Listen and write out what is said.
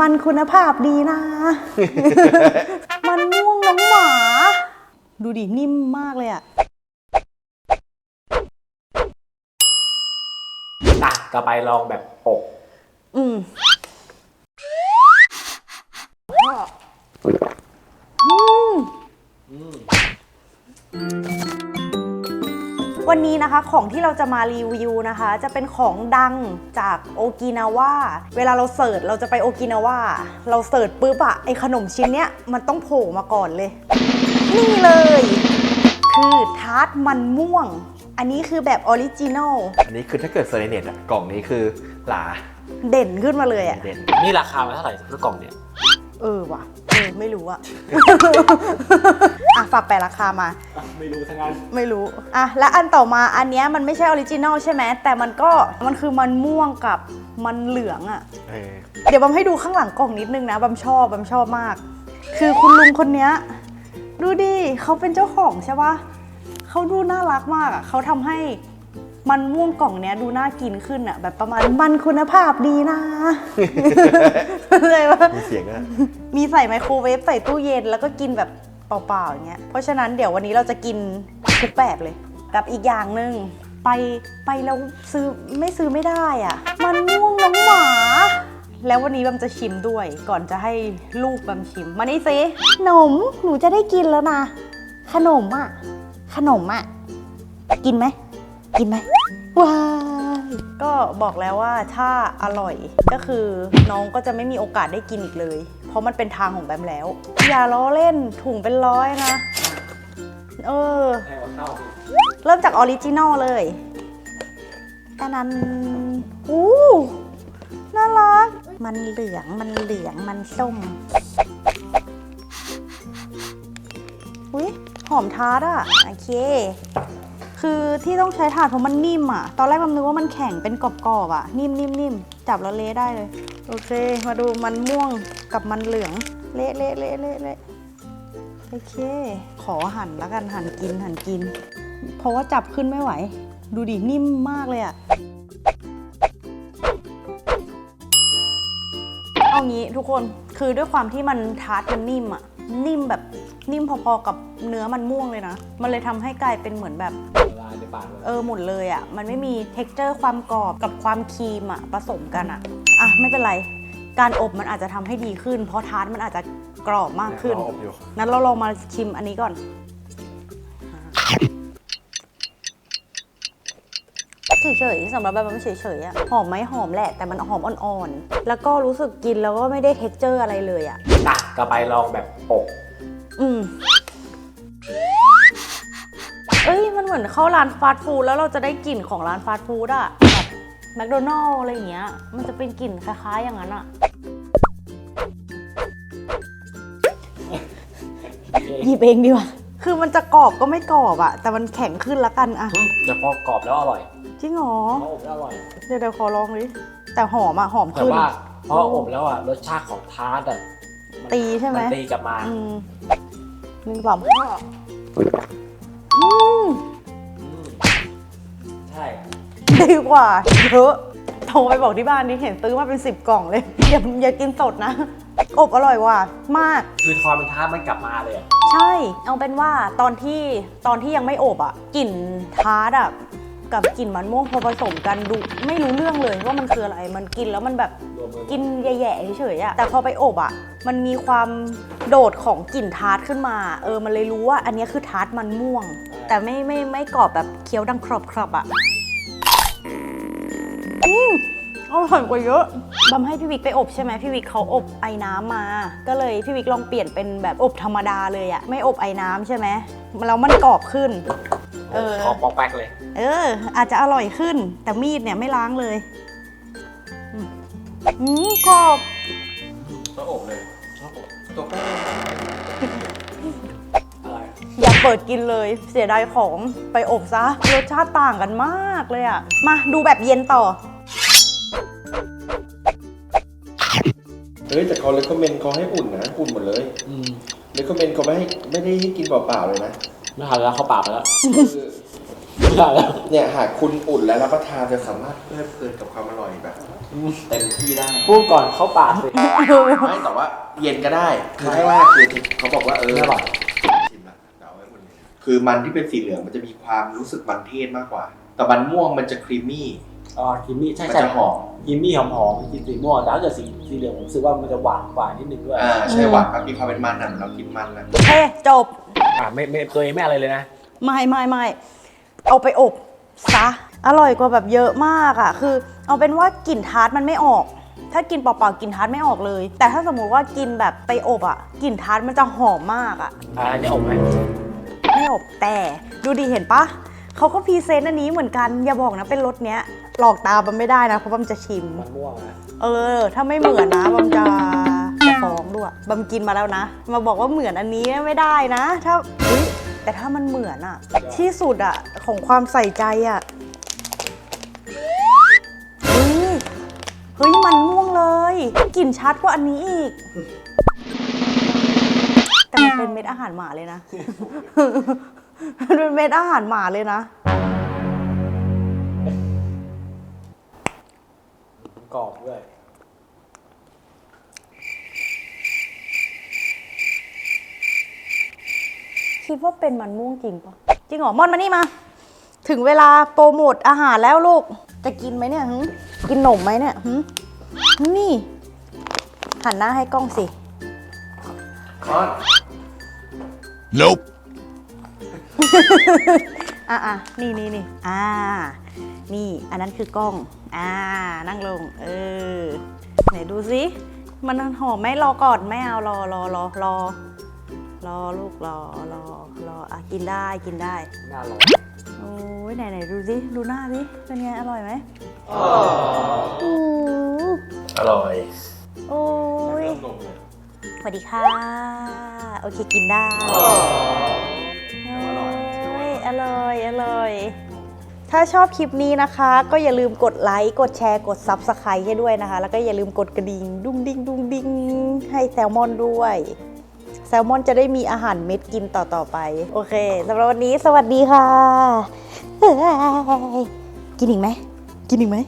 มันคุณภาพดีนะ มันม่วงน้องหมา ดูดิ นิ่มมากเลยอะตักก็ไปลองแบบปกอืม นนี้นะคะของที่เราจะมารีวิวนะคะ จะเป็นของดังจากโอกินาวาเวลาเราเสิร์ชเราจะไปโอกินาวาเราเสิร์ชปุ๊บอะไอขนมชิ้นเนี้ยมันต้องโผล่มาก่อนเลย นี่เลย คือทาร์ตมันม่วง อันนี้คือแบบออริจินอลอันนี้คือถ้าเกิดเซอร์เน็ตอะกล่องนี้คือหลาเด่นขึ้นมาเลยอะเด่นนี่ราคามันเท่าไหร่สำหรับกล่องเนี่ย เออว่ะเออไม่รู้อะอะฝากแปลราคามา ไม่รู้ทั้งนั้นไม่รู้อะแล้วอันต่อมาอันเนี้ยมันไม่ใช่ออริจินอลใช่ไหมแต่มันก็มันคือมันม่วงกับมันเหลืองอะเออเดี๋ยวบัมให้ดูข้างหลังกล่องนิดนึงนะบัมชอบบัมชอบมาก คือคุณลุงคนเนี้ยดูดิเขาเป็นเจ้าของใช่ปะเขาดูน่ารักมากอะเขาทำให้ มันม่วงกล่องเนี้ยดูน่ากินขึ้นอะแบบประมาณมันคุณภาพดีนะ เลยว่ามีเสียงอะมีใส่ไมโครเวฟใส่ตู้เย็นแล้วก็กินแบบเปล่าๆอย่างเงี้ยเพราะฉะนั้นเดี๋ยววันนี้เราจะกินทุกแบบเลย กับอีกอย่างหนึ่งไปไปแล้วซื้อไม่ซื้อไม่ได้อะ่ะ มันม่วงน้องหมา แล้ววันนี้บัมจะชิมด้วย ก่อนจะให้ลูกบัมชิม มานี่สิขนมหนูจะได้กินแล้วนะ ขนมอะ ขนมอะ กินไหม กินไหมว้ายก็บอกแล้วว่าถ้าอร่อยก็คือน้องก็จะไม่มีโอกาสได้กินอีกเลย เพราะมันเป็นทางของแบมแล้ว อย่าล้อเล่นถุงเป็นร้อยนะ เออเอาเข้าเริ่มจากออริจินอลเลยอันนั้นอู้น่ารัก มันเหลือง มันเหลือง มันส้ม อุ้ยหอมทาร์ตอะ โอเค คือที่ต้องใช้ถ่านเพราะมันนิ่มอะ ตอนแรกมันนึกว่ามันแข็งเป็นกรอบๆอะ นิ่มนิ่มนิ่มจับแล้วเละได้เลย โอเค มาดูมันม่วงกับมันเหลือง เละเละเละเละเละโอเค ขอหั่นแล้วกันหั่นกินหั่นกิน เพราะว่าจับขึ้นไม่ไหว ดูดินิ่มมากเลยอะเอางี้ทุกคน คือด้วยความที่มันทาร์ตมันนิ่มอะนิ่มแบบนิ่มพอๆกับเนื้อมันม่วงเลยนะ มันเลยทำให้กลายเป็นเหมือนแบบ ละลายในปากเลยเออหมดเลยอะ่ะ มันไม่มี t e x t อร์ความกรอบกับความครีมอะ่ะผสมกันอะ่ะ อะ ไม่เป็นไร การอบมันอาจจะทำให้ดีขึ้น เพราะทาร์ตมันอาจจะกรอบมากขึ้นรออบอยู่นั้นเราลองมาชิมอันนี้ก่อน เฉยๆสำหรับแบบมันเฉยๆอะหอมไหมหอมแหละ แต่มันหอมอ่อนๆ แล้วก็รู้สึกกินแล้วก็ไม่ได้เท็กเจอร์อะไรเลยอะตักก็ไปลองแบบปก อืม เอ้ยมันเหมือนเข้าร้านฟาสต์ฟู้ดแล้วเราจะได้กลิ่นของร้านฟาสต์ฟู้ดอะแบบแมคโดนัลล์อะไรอย่างเงี้ย มันจะเป็นกลิ่นคล้ายๆอย่างนั้นอะหยิบเองดีกว่า คือมันจะกรอบก็ไม่กรอบอะแต่มันแข็งขึ้นละกันอะอืมแต่พอกรอบแล้วอร่อยจริงเหรอ พออบแล้วอร่อย เดี๋ยวเดี๋ยวขอลองดิ แต่หอมอะหอมแต่ขึ้น ว่าพออบแล้วอะรสชาติของทาร์ตอะนตีใช่ไหม นตีกลับมา อืมหนึ่งสองห้าอืมอืม ใช่ ดีกว่าเยอะโทรไปบอกที่บ้านนี่เห็นซื้อมาเป็นสิบกล่องเลย อย่าอย่ากินสดนะ อบอร่อยกว่ามาก คือทอมันทาร์ตมันกลับมาเลยอะใช่ เอาเป็นว่าตอนที่ตอนที่ยังไม่อบอะกลิ่นทาร์ตอะ กับกลิ่นมันม่วงพอผสมกันดูไม่รู้เรื่องเลยว่ามันคืออะไร มันกินแล้วมันแบบรวมมือกินแย่ๆเฉยๆอะแต่พอไปอบอะมันมีความโดดของกลิ่นทาร์ตขึ้นมา เออมันเลยรู้ว่าอันเนี้ยคือทาร์ตมันม่วง แต่ไม่ไม่ไม่กรอบแบบเคี้ยวดังครอบครอบๆอะอืมอร่อยกว่าเยอะบำให้พี่วิกไปอบใช่ไหมพี่วิกเขาอบไอ้น้ำมา ก็เลยพี่วิกลองเปลี่ยนเป็นแบบอบธรรมดาเลยอะไม่อบไอ้น้ำใช่ไหมแล้วมันกรอบขึ้น เออ ขอปอกแป๊กเลย เออ อาจจะอร่อยขึ้น แต่มีดเนี่ยไม่ล้างเลยอืมอืมกรอบก็อบเลยก็อบตัวแป้งอะไรอย่าเปิดกินเลย เสียดายของไปอบซะ รสชาติต่างกันมากเลยอะมาดูแบบเย็นต่อ เฮ้ยแต่เขาเลยคอมเมนต์เขาให้อุ่นนะ อุ่นหมดเลย อืมเลยคอมเมนต์เขาไม่ให้ไม่ได้ให้กินเปล่าๆเลยนะ ไม่ทันแล้วเข้าปากไปแล้วคือได้แล้ว เนี่ยหากคุณอุ่นแล้วรับประทานจะสามารถเพลิดเพลินกับความอร่อยแบบ เต็มที่ได้ พูดก่อนเข้าปากสิ ไม่แต่ว่าเย็นก็ได้คือข้างล่างคือเขาบอกว่าเออไม่อร่อย ชิมละเดาไว้คนนี้คือมันที่เป็นสีเหลืองมันจะมีความรู้สึกมันเทศมากกว่า แต่มันม่วงมันจะครีมมี่ อ๋อกิมมี่ใช่มันใช่จะหอมกิมมี่หอมหอมๆกินสีม่วงแต่ถ้าเกิดสีสีเหลืองผมรู้สึกว่ามันจะหวานกว่านิดนึงด้วยอ่าใช่หวานครับมีความเป็นมันอะเรากินมันนะเฮ้จบ อ่าไม่ไม่ตัวเองไม่อะไรเลยนะ ไม่ไม่ไม่เอาไปอบซะอร่อยกว่าแบบเยอะมากอะ่ะคือ เอาเป็นว่ากลิ่นทาร์ตมันไม่ออก ถ้ากินเปล่าๆกลิ่นทาร์ตไม่ออกเลย แต่ถ้าสมมุติว่ากินแบบไปอบอะ่ะกลิ่นทาร์ตมันจะหอมมากอะ่ะอ่าอันนี้อบไหมไม่อบแต่ดูดีเห็นปะ เขาก็พรีเซนต์อันนี้เหมือนกัน อย่าบอกนะเป็นรสเนี้ย หลอกตาบัมไม่ได้นะ เพราะบัมจะชิม มันม่วงนะเออ ถ้าไม่เหมือนนะบัมจะจะฟ้องด้วยบัมกินมาแล้วนะ มาบอกว่าเหมือนอันนี้ไม่ได้นะ ถ้าเฮ้ยแต่ถ้ามันเหมือนอะที่สุดอะของความใส่ใจอะเฮ้ยเฮ้ยมันม่วงเลยกลิ่นชัดกว่าอันนี้อีก แต่มันเป็นเม็ดอาหารหมาเลยนะ มันเป็นเม็ดอาหารหมาเลยนะ กรอบด้วย คิดว่าเป็นมันม่วงจริงปะจริงเหรอม่อนมานี่มา ถึงเวลาโปรโมทอาหารแล้วลูก จะกินไหมเนี่ยหึกินหนมไหมเนี่ยหึนี่ หันหน้าให้กล้องสิคอน Nope. อะอะนี่นี่นี่อ่า นี่อันนั้นคือกล้อง อ่า นั่งลง เออ ไหนดูสิมันหอมไหมรอก่อนไม่เอารอรอรอรอรอลูกรอรอรออะกินได้กินได้น่าอร่อยโอ้ยไหนไหนดูสิดูหน้าสิเป็นไงอร่อยไหมอืออร่อยโอ้ยสวัสดีค่ะ โอเคกินได้โอ้ยอร่อยอร่อยถ้าชอบคลิปนี้นะคะ ก็อย่าลืมกดไลค์ กดแชร์ กด Subscribe ให้ด้วยนะคะ แล้วก็อย่าลืมกดกระดิ่ง ดุ้งดิ้งดุ้งดิ้งให้แซลมอนด้วย แซลมอนจะได้มีอาหารเม็ดกินต่อ ๆ ไป โอเคสำหรับวันนี้สวัสดีค่ะ กินอีกไหม กินอีกไหม